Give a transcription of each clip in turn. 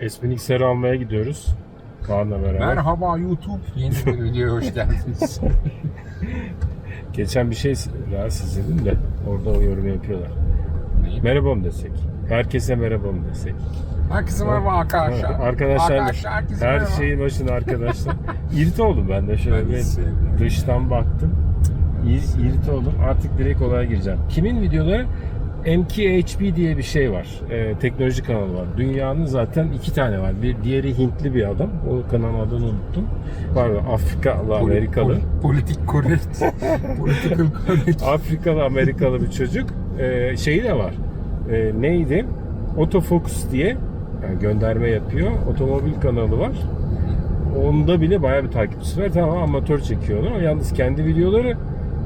Espinix'leri almaya gidiyoruz. Kaan'la beraber. Merhaba YouTube. Yeni bir videoya hoş geldiniz. Geçen bir şey rahatsız edin de orada o yorum yapıyorlar. Neyi? Merhaba mı desek? Herkese merhaba mı desek? Herkese merhaba arkadaşlar. Arkadaşlar, Arkadaşlar her merhaba. şeyin başında arkadaşlar. İrite oldum ben de şöyle Ben bir dıştan baktım. İr, irite oldum. Artık direkt olaya gireceğim. Kimin videoları? MKHB diye bir şey var. Ee, teknoloji kanalı var. Dünyanın zaten iki tane var. Bir diğeri Hintli bir adam. O kanalın adını unuttum. Pardon Afrikalı Amerikalı. Pol- politik correct. Political correct. Afrikalı Amerikalı bir çocuk. Ee, şeyi de var. Ee, neydi? Autofocus diye yani gönderme yapıyor. Otomobil kanalı var. Onda bile bayağı bir takipçisi var. Tamam amatör çekiyorlar ama yalnız kendi videoları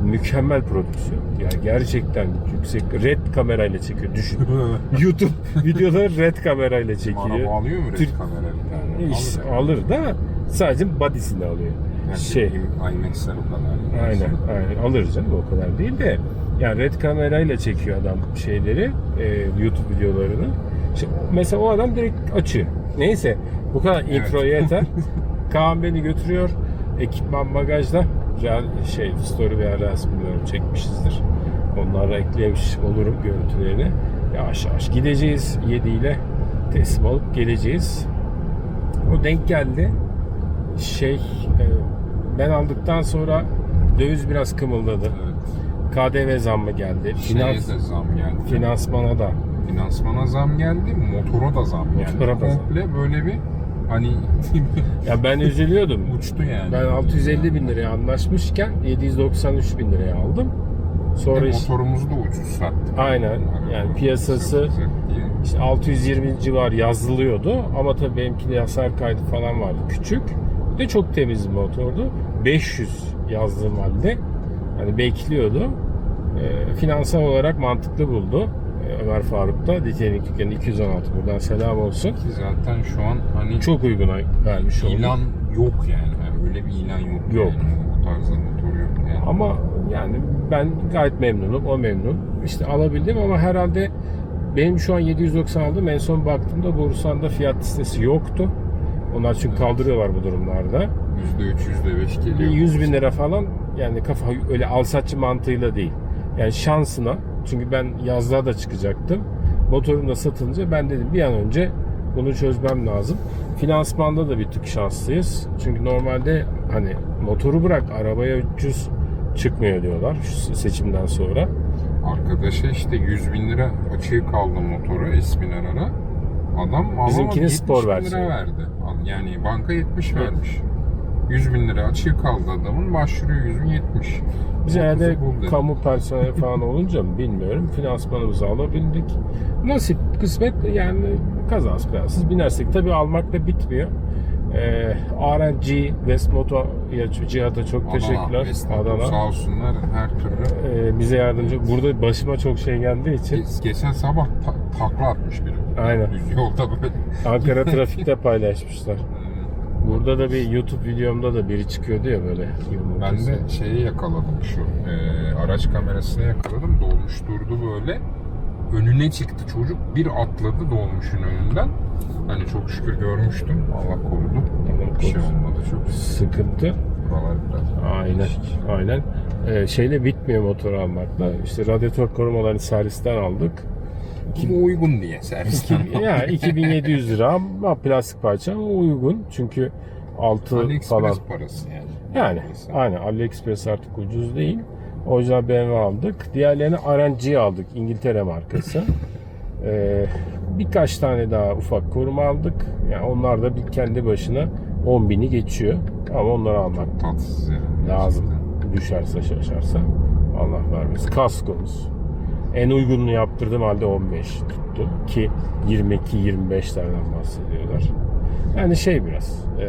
mükemmel prodüksiyon. Yani gerçekten yüksek red kamerayla çekiyor. Düşün. YouTube videoları red kamerayla çekiyor. Araba alıyor mu red Türk- kamera bir tane? İş- Alır. alır da sadece body'sini alıyor. Yani şey IMAX'ler o kadar. Aynen, aynen. Alır canım o kadar değil de yani red kamerayla çekiyor adam şeyleri, e, YouTube videolarını. İşte mesela o adam direkt açıyor. Neyse bu kadar Evet. intro yeter. Kaan beni götürüyor. Ekipman bagajda. Real, şey story veya reels bilmiyorum çekmişizdir. Onlara eklemiş olurum görüntülerini. Yavaş yavaş gideceğiz 7 ile teslim olup geleceğiz. O denk geldi. Şey e, ben aldıktan sonra döviz biraz kımıldadı. Evet. KDV zammı geldi. Şeye Finans, de zam geldi. finansmana da. Finansmana zam geldi, motora da zam geldi. Motora da zam. Komple böyle bir hani Ya ben üzülüyordum. uçtu yani. Ben 650 bin liraya anlaşmışken 793 bin liraya aldım. Sonra Ve işte, motorumuzu da ucuz sattık. Aynen. Yani piyasası- işte 620 civar yazılıyordu ama tabii benimki de hasar kaydı falan vardı küçük. Bir de çok temiz bir motordu. 500 yazdığım halde hani bekliyordu. Ee, finansal olarak mantıklı buldu. Ömer Faruk da Ditenik Dükkanı 216 buradan selam olsun. Ki zaten şu an hani Çok uyguna vermiş oldu. ilan yok yani. yani. Öyle bir ilan yok. Yok. Yani. O tarzda motor yok yani. Ama yani ben gayet memnunum. O memnun. İşte alabildim ama herhalde benim şu an 790 aldım. En son baktığımda Borusan'da fiyat listesi yoktu. Onlar çünkü kaldırıyorlar bu durumlarda. %3, %5 Bir geliyor. 100 bin lira falan yani kafa öyle alsatçı mantığıyla değil. Yani şansına çünkü ben yazlığa da çıkacaktım. Motorum da satılınca ben dedim bir an önce bunu çözmem lazım. Finansmanda da bir tık şanslıyız. Çünkü normalde hani motoru bırak arabaya 300 çıkmıyor diyorlar şu seçimden sonra. Arkadaşa işte 100 bin lira açığı kaldı motoru Esminar'a. Adam ama Bizimkinin 70 spor versiyonu. lira verdi. Yani banka 70 vermiş. 100 bin lira açığı kaldı adamın. Başvuruyor 100 bin 70. Biz herhalde kamu personeli falan olunca mı bilmiyorum. Finansmanımızı alabildik. Nasip, kısmet yani kazasız belasız binersek. Tabii almak da bitmiyor. Ee, RNG, Westmoto Cihat'a çok Adana, teşekkürler. Westmotor Adana. Sağ olsunlar her türlü. Ee, bize yardımcı. Burada başıma çok şey geldiği için Ge- Geçen sabah ta- takla atmış biri. Aynen. Yolda böyle. Ankara trafikte paylaşmışlar. Burada da bir YouTube videomda da biri çıkıyordu ya böyle. Ben de şeyi yakaladım şu e, araç kamerasına yakaladım dolmuş durdu böyle önüne çıktı çocuk bir atladı dolmuşun önünden hani çok şükür görmüştüm Allah korudu Allah bir şey olmadı çok sıkıntı. buralar biraz Aynen. Aynen. Ee, şeyle bitmiyor motor almakla. İşte radyatör korumalarını servisten aldık. Ama uygun diye servisten ya 2700 lira ama plastik parça ama uygun. Çünkü altı AliExpress falan. parası yani. Yani Mesela. aynen AliExpress artık ucuz değil. O yüzden BMW aldık. Diğerlerini RNG aldık. İngiltere markası. Ee, birkaç tane daha ufak koruma aldık. Yani onlar da bir kendi başına 10 bini geçiyor. Ama onları almak tatsız yani. lazım. gerçekten. Düşerse şaşarsa Allah vermesin. Kaskomuz. En uygununu yaptırdım halde 15 tuttu ki 22-25'lerden bahsediyorlar. Yani şey biraz eee,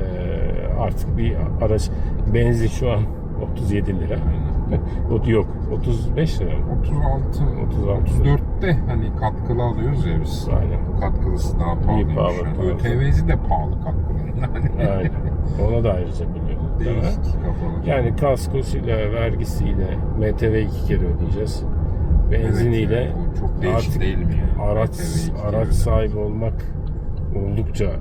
artık bir araç benzin şu an 37 lira. O yok 35 lira mı? 36, 36. 34'te hani katkılı alıyoruz ya biz. Aynen. Katkılısı daha pahalıymış. pahalı, Yani pahalı. ÖTV'si de pahalı katkılının. Aynen. Ona da ayrıca biliyorum. Değişik kafalar. Yani kaskosuyla, vergisiyle, MTV iki kere ödeyeceğiz. Benziniyle Evet yani, çok değişik artık değil mi yani? araç araç sahibi olmak oldukça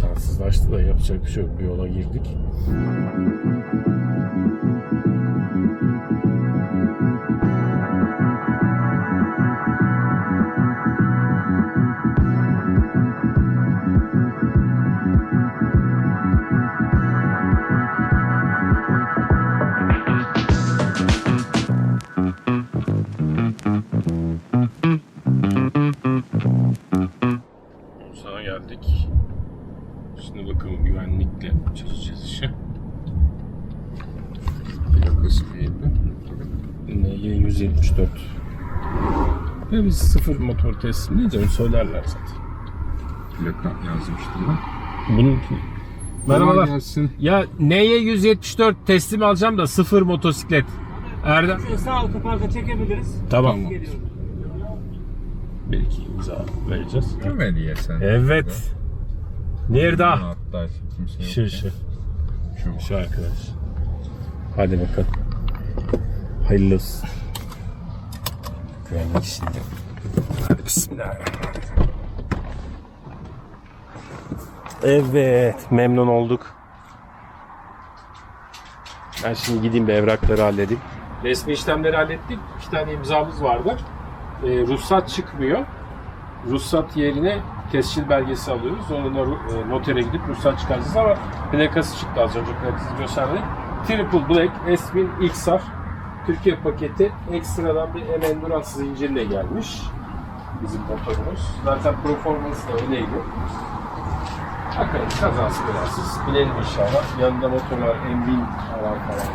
tatsızlaştı da yapacak bir şey yok. Bir yola girdik. 150. NY174. Ve biz sıfır motor teslim edince söylerler zaten. Plaka yazmıştım ben. Bununki. Merhabalar. Gelsin. Ya NY174 teslim alacağım da sıfır motosiklet. Erdem. Sağ otoparka çekebiliriz. Tamam. tamam. Belki imza vereceğiz. Kim hediye sen? Evet. Nerede? Hatta kimse şey yok. Şu şu. Şu, şu arkadaş. Hadi bakalım. Hayırlı olsun. Güvenlik şimdi. Hadi. Evet, memnun olduk. Ben şimdi gideyim bir evrakları halledeyim. Resmi işlemleri hallettik. İki tane imzamız vardı. Ee, ruhsat çıkmıyor. Ruhsat yerine tescil belgesi alıyoruz. Onunla e, notere gidip ruhsat çıkaracağız ama plakası çıktı az önce plakası gösterdi. Triple Black S1000 XR Türkiye paketi ekstradan bir M Endurance zincirle gelmiş. Bizim motorumuz. Zaten performans da öyleydi. Bakalım kazası belasız. Binelim inşallah. Yanında motor var, M1000 var falan.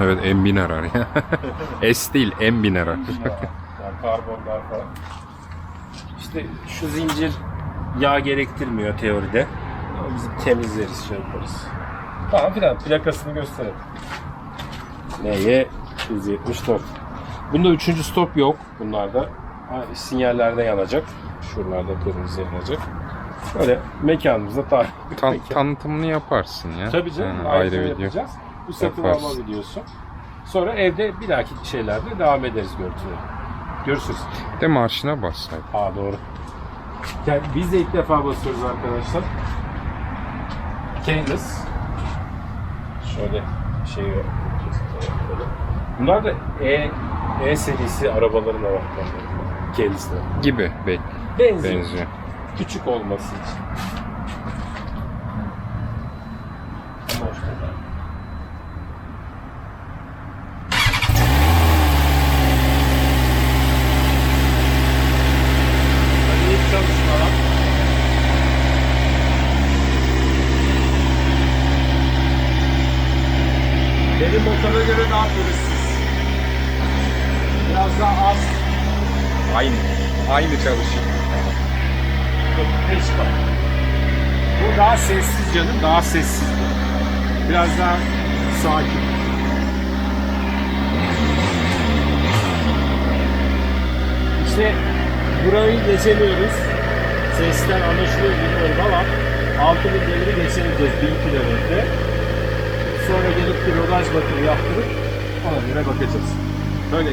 Evet M bin arar ya. S değil M bin arar. yani karbonlar falan. İşte şu zincir yağ gerektirmiyor teoride. Ama biz temizleriz, şey yaparız. Tamam filan plakasını gösterelim. Neye? 174. Bunda üçüncü stop yok bunlarda. Ha, Sinyallerde yanacak. Şuralarda kırmızı yanacak. Böyle mekanımızda tarih. Tan tanıtımını yaparsın ya. Tabii canım. Yani ayrı video. yapacağız. Bu satın Yaparsın. alma videosu. Sonra evde bir dahaki şeylerde devam ederiz görüntüye. Görüşürüz. De marşına bassaydın. Aa doğru. Yani biz de ilk defa basıyoruz arkadaşlar. Keyless. Şöyle şey. Bunlar da E, e serisi arabaların anahtarları. Keyless'ler. Gibi be Benziyor. benziyor. Küçük olması için. Benim motora göre daha az. Aynı. Aynı çalışıyor. Bu daha sessiz canım, daha sessiz. Biraz daha sakin. İşte burayı geçemiyoruz. Sesten anlaşılıyor bilmiyorum ama 6000 devri geçemeyeceğiz 1000 kilometre. Sonra gelip bir rodaj bakımı yaptırıp ona göre bakacağız. Böyle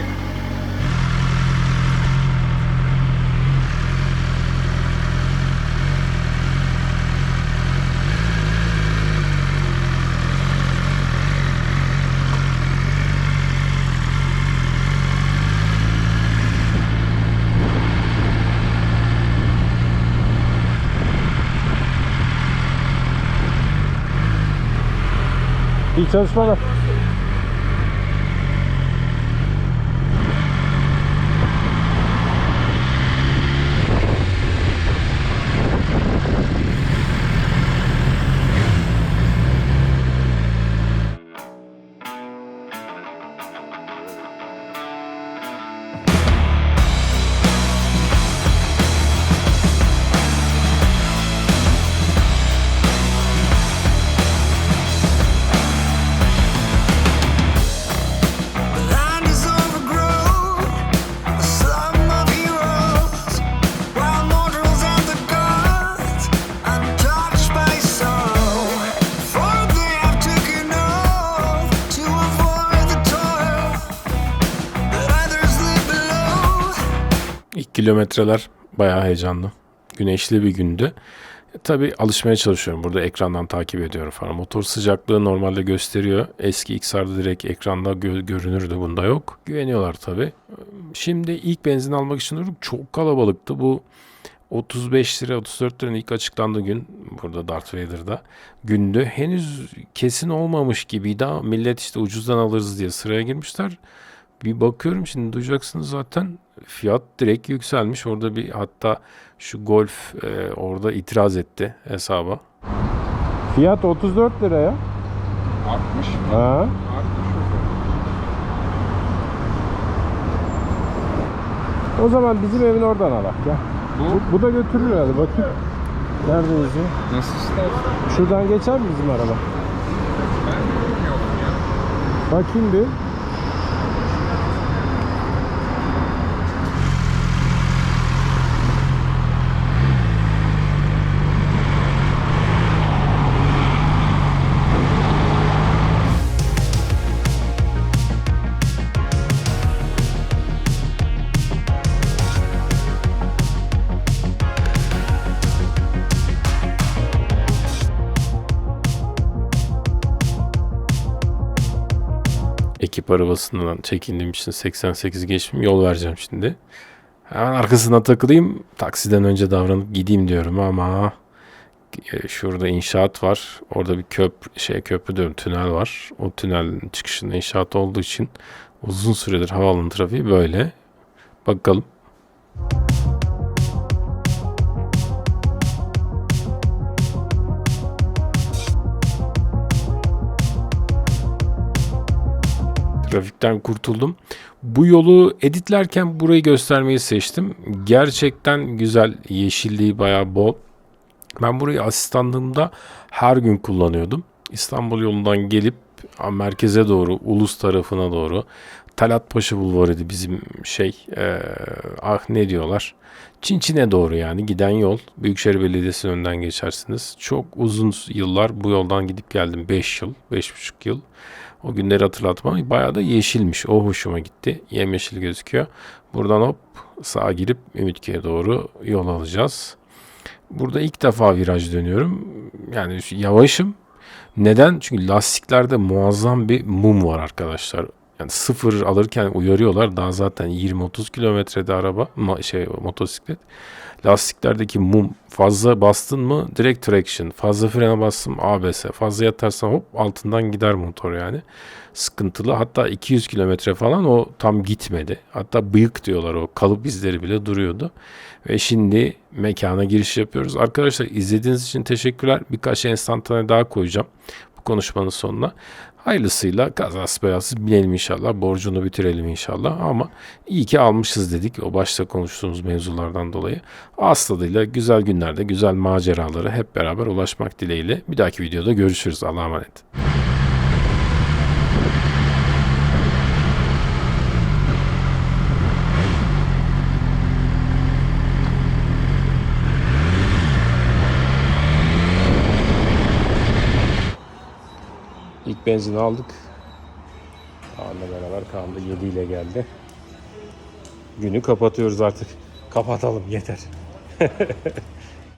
İyi çalışmalar. Kilometreler bayağı heyecanlı. Güneşli bir gündü. Tabii alışmaya çalışıyorum. Burada ekrandan takip ediyorum falan. Motor sıcaklığı normalde gösteriyor. Eski XR'da direkt ekranda gö- görünürdü. Bunda yok. Güveniyorlar tabii. Şimdi ilk benzin almak için durduk. Çok kalabalıktı. Bu 35 lira 34 liranın ilk açıklandığı gün burada Darth Vader'da gündü. Henüz kesin olmamış gibiydi ama millet işte ucuzdan alırız diye sıraya girmişler. Bir bakıyorum şimdi duyacaksınız zaten fiyat direkt yükselmiş. Orada bir hatta şu Golf e, orada itiraz etti hesaba. Fiyat 34 liraya. 60 mı? Ha. 60 O zaman bizim evin oradan alak ya. Bu Bu da götürür herhalde bakayım. Neredeyiz ya? nasıl istersen. Şuradan geçer mi bizim araba? Ben bilmiyorum ya. Bakayım bir. Ekip arabasından çekindiğim için 88 geçmeyeyim yol vereceğim şimdi. Hemen arkasına takılayım. Taksiden önce davranıp gideyim diyorum ama e, şurada inşaat var. Orada bir köprü şey köprü diyorum tünel var. O tünelin çıkışında inşaat olduğu için uzun süredir havaalanı trafiği böyle. Bakalım. Trafikten kurtuldum. Bu yolu editlerken burayı göstermeyi seçtim. Gerçekten güzel, yeşilliği bayağı bol. Ben burayı asistanlığımda her gün kullanıyordum. İstanbul yolundan gelip merkeze doğru, Ulus tarafına doğru. Talat Paşa Bulvarı'ydı bizim şey, eee, ah ne diyorlar? Çinçin'e doğru yani giden yol. Büyükşehir Belediyesi'nin önünden geçersiniz. Çok uzun yıllar bu yoldan gidip geldim. 5 yıl, 5,5 yıl. O günleri hatırlatma. Bayağı da yeşilmiş. O hoşuma gitti. Yemyeşil gözüküyor. Buradan hop sağa girip Ümitkö'ye doğru yol alacağız. Burada ilk defa viraj dönüyorum. Yani yavaşım. Neden? Çünkü lastiklerde muazzam bir mum var arkadaşlar. Yani sıfır alırken uyarıyorlar. Daha zaten 20-30 kilometrede araba, şey motosiklet. Lastiklerdeki mum fazla bastın mı direkt traction. Fazla frene bastın ABS. Fazla yatarsan hop altından gider motor yani. Sıkıntılı. Hatta 200 kilometre falan o tam gitmedi. Hatta bıyık diyorlar o kalıp izleri bile duruyordu. Ve şimdi mekana giriş yapıyoruz. Arkadaşlar izlediğiniz için teşekkürler. Birkaç enstantane daha koyacağım konuşmanın sonuna. Hayırlısıyla kazası belasız binelim inşallah. Borcunu bitirelim inşallah. Ama iyi ki almışız dedik o başta konuştuğumuz mevzulardan dolayı. Ağız tadıyla güzel günlerde güzel maceralara hep beraber ulaşmak dileğiyle. Bir dahaki videoda görüşürüz. Allah'a emanet. İlk benzini aldık. Kaan'la beraber Kaan da 7 ile geldi. Günü kapatıyoruz artık. Kapatalım yeter.